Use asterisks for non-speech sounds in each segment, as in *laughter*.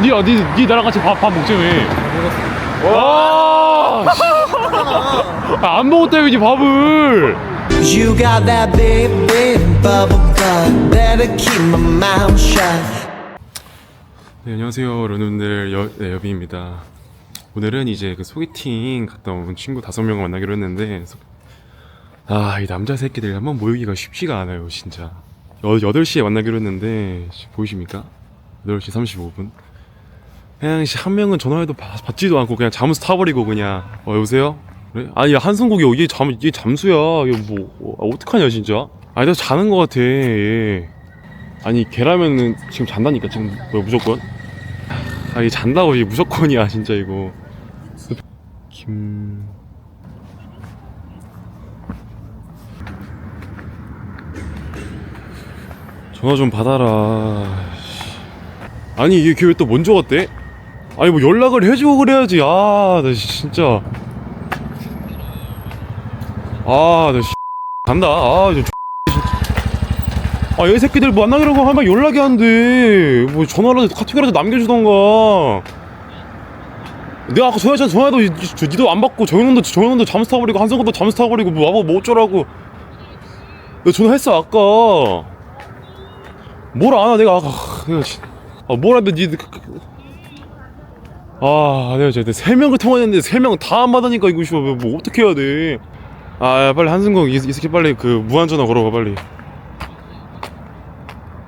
니 어디 니 나랑 같이 밥, 밥 먹자며 와 씨. 아, 안 먹었다며 밥을 You got that big, big bubble butt. Better keep my mouth shut. 네, 안녕하세요 여러분들 여, 네, 여비입니다 오늘은 이제 그 소개팅 갔다 온 친구 다섯 명을 만나기로 했는데 아이 남자 새끼들 한번 모이기가 쉽지가 않아요 진짜 여, 8시에 만나기로 했는데 보이십니까? 8시 35분 그냥 씨, 한 명은 전화해도 받, 받지도 않고 그냥 잠수 타버리고 그냥 어 여보세요? 그래? 아니 한성국이 이게 잠 이게 잠수야 이거 뭐 어, 어떡하냐 진짜 아니 나 자는 거 같아 얘. 아니 걔라면은 지금 잔다니까 지금 뭐 무조건 아 이게 잔다고 이게 무조건이야 *laughs* 진짜 이거 김 전화 좀 받아라 아니 이게 걔 왜 또 먼저 왔대? 아니 뭐 연락을 해주고 그래야지 아나 진짜 아나 간다 아, 이 새끼들 만나기라고 하면 연락이 안 돼. 뭐 전화라도 카톡이라도 남겨주던가. 내가 아까 전화했잖아. 저 니도 안 받고 정현원도 정현원도 잠수 타버리고 한성건도 잠수 타버리고 뭐 와봐 뭐 어쩌라고. 내가 전화했어 아까. 뭘 안와 내가 아까 내가 진- 아 뭐라도 니 그- 그- 아 내가 진짜 세 명을 통화했는데 세 명 다 안 받으니까 이거 씨발 뭐 어떻게 해야 돼? 아 야, 빨리 한승국 이, 이 새끼 빨리 그 무한 전화 걸어봐 빨리.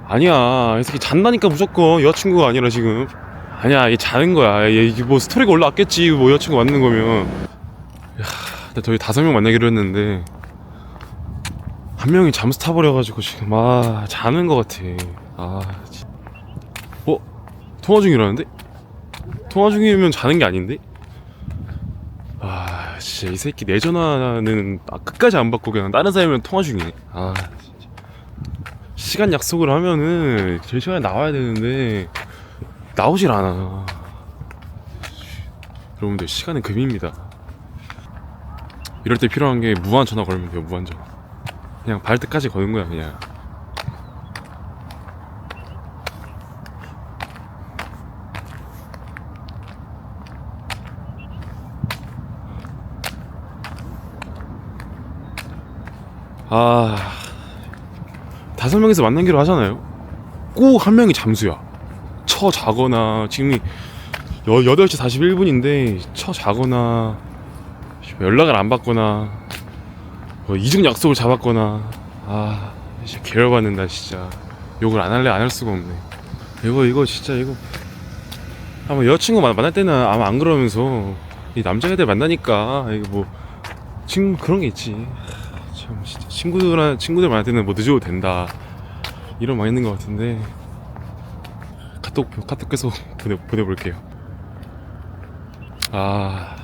아니야 이 새끼 잔다니까 무조건 여자친구가 아니라 지금 아니야 얘 자는 거야 얘 이게 뭐 스토리가 올라왔겠지 뭐 여자친구 만나는 거면 야 근데 저희 다섯 명 만나기로 했는데 한 명이 잠수 타버려가지고 지금 아 자는 거 같아 아 진- 어? 통화 중이라는데? 통화 중이면 자는 게 아닌데? 아 진짜 이 새끼 내 전화는 아, 끝까지 안 받고 그냥 다른 사람이랑 통화 중이네 아 시간 약속을 하면은 제 시간에 나와야 되는데 나오질 않아. 여러분들 시간은 금입니다. 이럴 때 필요한 게 무한 전화 걸면 돼요. 무한 전화. 그냥 발 때까지 거는 거야 그냥. 아 다섯 명이서 만나기로 하잖아요. 꼭 한 명이 잠수야. 처 자거나 지금이 여, 8시 41분인데 처 자거나 연락을 안 받거나 뭐 이중 약속을 잡았거나 아 진짜 개열받는다 진짜 욕을 안 할래 안 할 수가 없네 이거 이거 진짜 이거 아마 여자친구 만- 만날 때는 아마 안 그러면서 이 남자애들 만나니까 이거 뭐친 그런 게 있지 참 진짜 친구들 친구들 만날 때는 뭐 늦어도 된다 이런 많이 있는 것 같은데 카톡 카톡 계속 *laughs* 보내 보내볼게요. 아,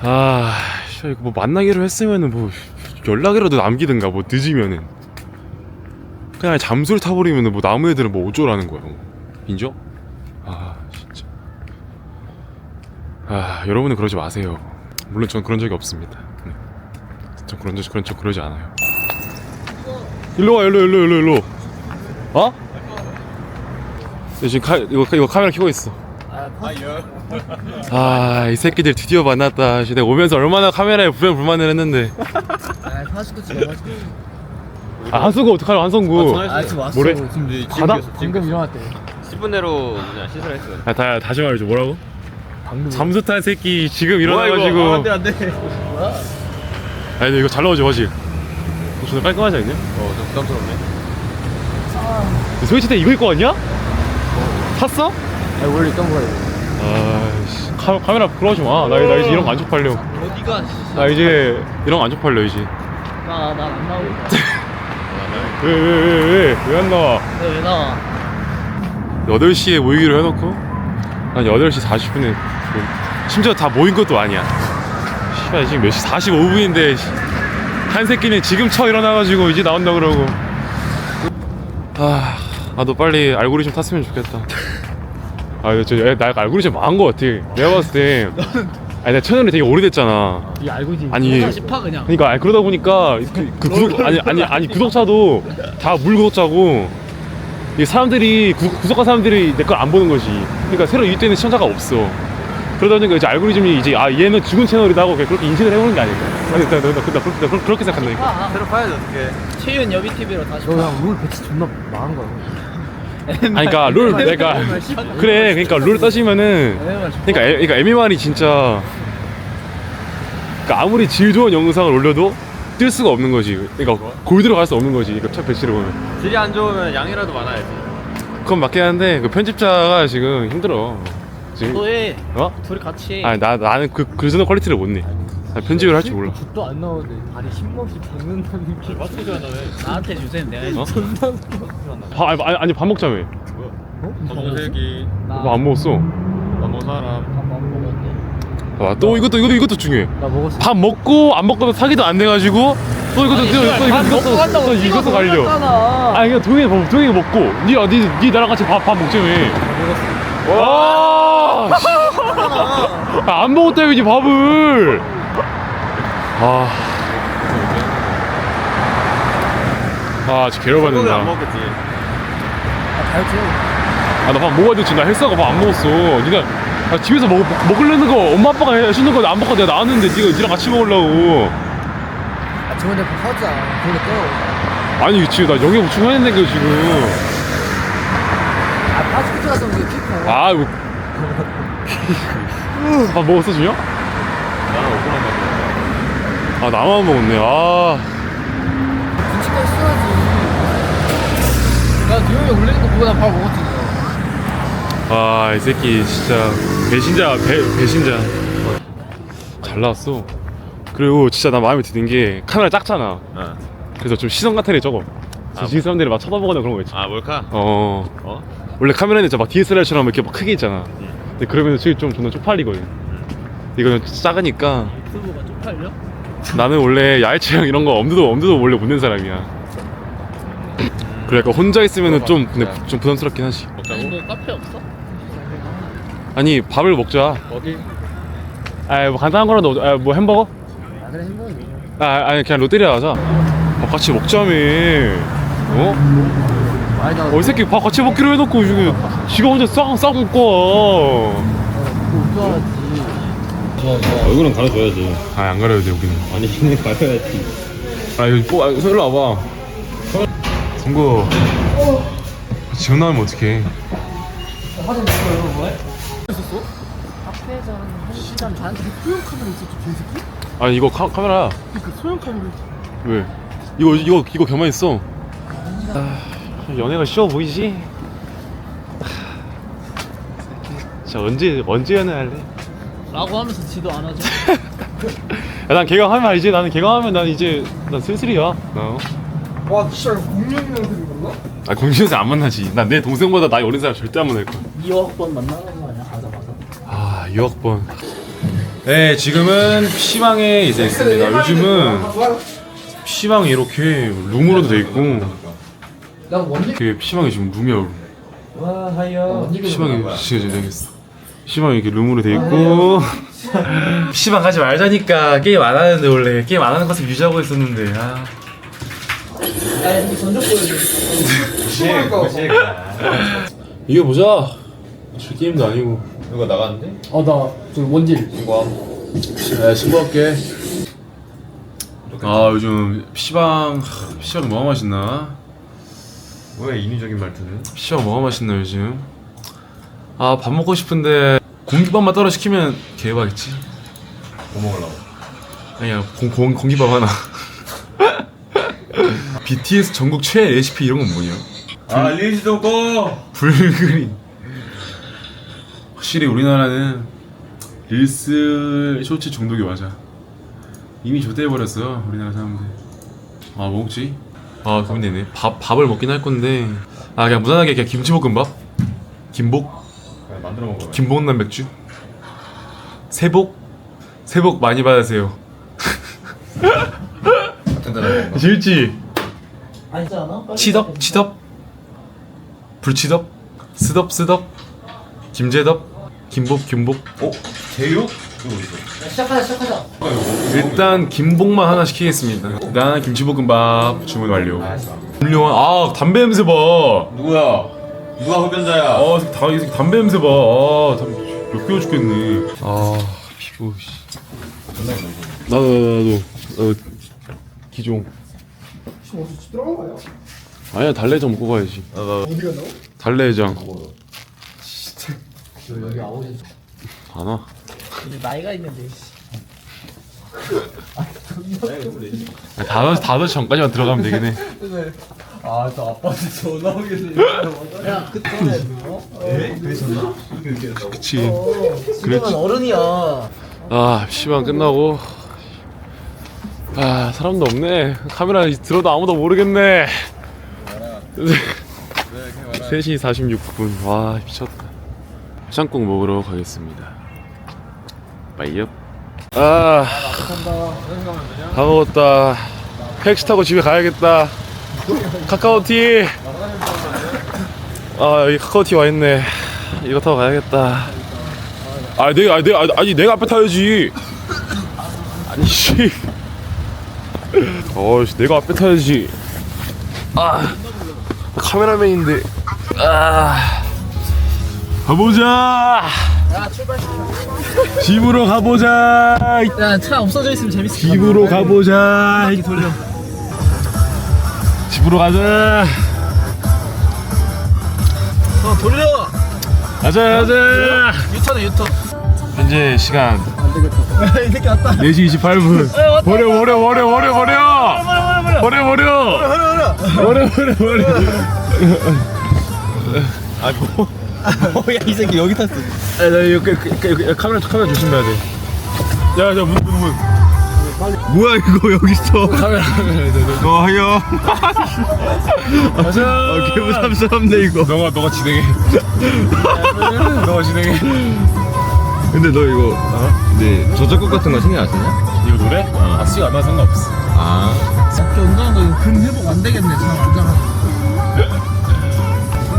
아, 씨, 이거 뭐 만나기로 했으면은 뭐 연락이라도 남기든가 뭐 늦으면은 그냥 잠수를 타버리면은 뭐 나무 애들은 뭐 어쩌라는 거야. 뭐. 인정? 아 진짜. 아 여러분은 그러지 마세요. 물론 전 그런 적이 없습니다. 네. 전 그런 적 그런 적 그러지 않아요. 일로 와 일로 일로 일로 일로 어? 네, 지금 카, 이거, 이거 카메라 켜고 있어 아이 새끼들 드디어 만났다 씨, 내가 오면서 얼마나 카메라에 불만 불만을 했는데 아, 파스코 찍어, 파스코. 아 한성구 어떡하려 한성구 아, 지금 왔어. 뭐래? 지금 이제 바다? 방금 일어났대. 10분 내로 그냥 시술했어요. 아, 다, 다시 말해줘 뭐라고? 방금. 잠수 탄 새끼 지금? 일어나가지고 아, 안 돼, 안 돼. 아니 근데 이거 잘 나오지 화질 존나 깔끔하지 않냐? 어, 좀 부담스럽네. 소개팅 때 이거 입고 왔냐? 탔어? 아, 원래 있던 거예요. 아씨 카메라 부끄러워하지 마나 나 이제 이런 거 안 쪽팔려 어디가? 나 이제 이런 거 안 쪽팔려 이제 나, 나안 나오고. *laughs* 왜 왜 왜 왜 왜 안 나와 왜 나와? 8시에 모이기로 해놓고 한 8시 40분에 심지어 다 모인 것도 아니야 씨발 지금 몇 시 45분인데 한 새끼는 지금 쳐 일어나가지고 이제 나온다 그러고 아 나도 빨리 알고리즘 탔으면 좋겠다 아저나 알고리즘 망한 거 같아 내가 봤을 때 아니 내 채널이 되게 오래됐잖아 이 알고지. 아니, 싶어 그냥. 그러니까 아니, 그러다 보니까 그, 그 구독 아니 아니 아니 구독자도 다 물 구독자고 이게 사람들이 구, 구석한 사람들이 내 걸 안 보는 거지. 그러니까 새로 유입되는 시청자가 없어. 그러다 보니까 이제 알고리즘이 이제 아 얘는 죽은 채널이다 하고 그렇게 인식을 해보는 게 아닐까. 아니, 나, 나, 나, 나, 나, 나 그렇게 생각한다니까. 새로 파야지 어떻게? 채윤 여비 TV로 다시. 너 그냥 룰 배치 존나 망한 거야. 아니 그러니까 롤 내가 그래 그러니까 롤 따지면은 그러니까 에, 그러니까 MMR이 진짜 그러니까 아무리 질 좋은 영상을 올려도 뜰 수가 없는 거지. 그러니까 골드로 갈 수 없는 거지. 그러니까 첫 배치를 보면. 질이 안 좋으면 양이라도 많아야지. 그건 맞긴 한데 그 편집자가 지금 힘들어. 지금 너해. 어? 둘이 같이. 아니 나 나는 그그 정도 퀄리티를 못 내. 나 편집을 할 줄 몰라. 또안 나오는데 다리 힘없이 박는다는 게. 않아 왜? 나한테 주세요. 내가 어? 해줄게. 밥 아니, 아니, 아니 밥 먹자며. 검색이 나밥안 먹었어. 넘어 사람. 밥안 먹었는데. 아, 또 이것도 이것도 이것도 중요해. 나 먹었어. 밥 먹고 안 먹고도 사기도 안 돼가지고 또 이것도 또, 이것도 또, 또 이것도 갈려. 아니 그냥 먹 동해 먹고 니니 니, 니 나랑 같이 밥 밥 먹자며. 와. 아, 안 먹었다며 니 밥을. 아. 아, 진짜 괴로워받는다. 먹겠지. 아, 나 밥 먹어야 되지. 나 헬스하고 밥 안 먹었어. 니가 아, 집에서 먹, 먹, 먹으려는 거 엄마 아빠가 해주는 거 안 먹고 내가 나왔는데 니가 니랑 같이 먹으려고. 아, 저번에 밥 사자. 그걸로 떠. 아니 지금 나 영역 보충했는데 그 지금 아, 파스포트 같은 게 피커. 아 이거 밥 먹었어 준영? 아 나만 먹었네 아 김치까지 써야지. 나 뉴욕에 올리는 거 보고 난밥 먹었지. 아, 이 새끼 진짜 배신자 배, 배신자 잘 나왔어 그리고 진짜 나 마음에 드는 게 카메라 작잖아 어. 그래서 좀 시선 같은 애 적어 아, 지금 사람들이 막 쳐다보거나 그런 거 있지 아 몰카? 어 어? 원래 카메라는 진짜 막 DSLR처럼 이렇게 막 크게 있잖아 근데 그러면 지금 좀 존나 쪽팔리거든 이거는 작으니까 유튜브가 쪽팔려? 나는 원래 야외 촬영 이런 거 엄두도 엄두도 원래 못 낸 사람이야. 그러니까 혼자 있으면은 좀 근데 부- 좀 부담스럽긴 하지. 아니? 뭐 카페 없어? 아니 밥을 먹자. 어디? 아뭐 간단한 거라도 먹자. 아, 뭐 햄버거? 아, 그래, 햄버거. 아 아니 그냥 롯데리아 가자. 밥 같이 먹자며. 어? 아니, 나. 어 이 새끼 밥 같이 먹기로 해놓고 지금 지가 혼자 싹싹 먹고. 와. 그거 웃겨야지. 얼굴은 가려줘야지. 아 안 가려도 돼 여기는. 아니 얘는 가려야지. 아 여기 뽀, 아, 일로 와봐. 성구. 지금 나오면 어떡해. 앞에서는 한 시간 반. 소형 카메라 있었지, 개새끼? 아니 이거 카, 카메라. 그 소형 카메라. 왜? 이거 이거 이거 가만히 있어. 아, 연애가 쉬워 보이지? 자 언제 언제 연애할래? 라고 하면서 지도 안 하죠. *laughs* 야, 난 개강하면 알지. 나는 개강하면 난 이제 난 슬슬이야. 나. 와, 진짜 공룡이랑 그린 건가? 아 공신에서 안 만나지. 난 내 동생보다 나이 어린 사람 절대 안 만날 거야. 2억 번 만나는 거 아니야? 가자 가자. 아 유학번. 네 지금은 PC방에 이제 있습니다. 요즘은 PC방이 이렇게 룸으로도 돼 있고 나 원리. 그 PC방이 지금 룸이야 룸. 와, 하여. PC방이 진짜 잘생겼어. PC방이 이렇게 룸으로 돼 있고 PC방 *laughs* 가지 말자니까 게임 안 하는데 원래 게임 안 하는 것을 유지하고 있었는데 아. 이게 보자. 저 게임도 아니고. 누가 나갔는데? 어, 나, 저 원질. 네, 신고할게. 아 요즘 PC방 PC방 뭐가 맛있나? 뭐야 인위적인 말투는? PC방 뭐가 맛있나 요즘? 아 밥 먹고 싶은데 공기밥만 따로 시키면 개박이지. 뭐 먹으려고? 아니야 공, 공, 공기밥 하나. *laughs* BTS 전국 최애 레시피 이런 건 뭐냐? 아 리지도 고. 불그린. 확실히 우리나라는 릴스 쇼츠 중독이 맞아. 이미 조대해버렸어 우리나라 사람들. 아 뭐 먹지? 아 고민되네. 밥 밥을 먹긴 할 건데 아 그냥 무난하게 그냥 김치볶음밥, 김복, 그냥 만들어 먹어. 김복남 맥주, 세복, 세복 많이 받으세요. 간단하게. *laughs* 재밌지? 아니지 않아? 빨리 치덕 치덕 불치덕 스덕 스덕 김재덕 김복 김복 어? 제육? 그거. 시작하자, 시작하자. 일단 김복만 하나 시키겠습니다 일단 김치볶음밥 주문 완료 훌륭한 아 담배 냄새 봐 누구야? 누가 흡연자야? 아, 이 새끼 다, 이 새끼 담배 냄새 봐. 아, 담배 역겨워 죽겠네. 아, 피부, 씨. 나도, 나도, 나도. 어, 기종. 지금 어디서 집 들어간 거야? 아니야, 달래장 먹고 가야지. 어디 갔나고? 달래장. 여기 아오지 안 와. 근데 나이가 있는데. 다섯, 다섯 시 전까지만 들어가면 되긴 해. 아저 아빠한테 전화 오길래 야 그때 어? 그치. 지금은 어른이야. 아, 시간 끝나고. 아, 사람도 없네. 카메라 들어도 아무도 모르겠네. 3시 46분. 와, 미쳤다. 샹국 먹으러 가겠습니다. 빠이업. 아, 다 먹었다. 택시 타고 집에 가야겠다. 카카오티. 아, 여기 카카오티 와 있네. 이거 타고 가야겠다. 아, 내가, 아, 내가, 아니, 내가 앞에 타야지. 아니, 씨. 어씨, 내가 앞에 타야지. 아, 카메라맨인데. 아, 가보자. 야 출발시켜. 집으로 가보자. 야 차 없어져 있으면 재밌을 것 같아. 집으로 가보자. 돌려. 집으로 가자. 어 돌려. 가자, 가자. 유턴해 유턴. 현재 시간 *laughs* 이 새끼 왔다. 4시 28분. 버려, 버려, 버려, 버려, 버려. 버려, 버려. 버려, 버려, 버려. *laughs* 아, 뭐. *laughs* 야 이 새끼 여기 탔어. 야, 나 이거 그, 그, 그, 카메라 카메라 조심해야 돼. 야, 야, 문, 문, 문. 뭐야 이거 여기 있어? 카메라, 카메라. 어 하여. *laughs* 가자. 어, 개부담스럽네 이거. 너가 너가 진행해. 너가 진행해. 근데 너 이거 네 저작곡 같은 거 신경 안 쓰냐? 이거 노래? 아, 수가 안 나서 상관없어. 아. 어깨 운동한 거 이거 근 회복 안 되겠네. 잠안 자라.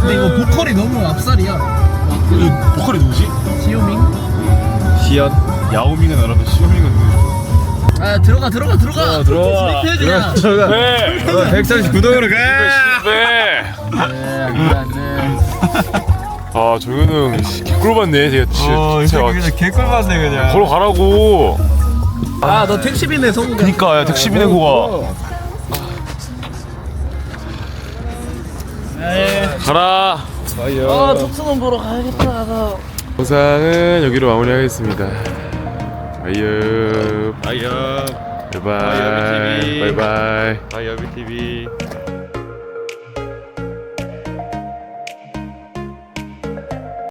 근데 이거 보컬이 너무 앞살이야. 이거 보컬이 누구지? 지오밍. 시연. 야오밍은 알아도 시오밍은 누구지? 아 들어가 들어가 들어가. 들어와. 진입해야지 그냥. 들어가. 네. 139도로 가. 네. 네. 아, 저거는 개꿀 받네. 제가 어, 이 진짜. 새끼 그냥 개꿀 받네 그냥. 걸어가라고. 아너 택시비네 성우. 그니까 야 택시 비 내고 가. 가라. 아 톱스놈 보러 가야겠다. 나. 영상은 여기로 마무리하겠습니다. 바이업. 아이야. 바이바이. TV. 바이바이. 아이야 TV.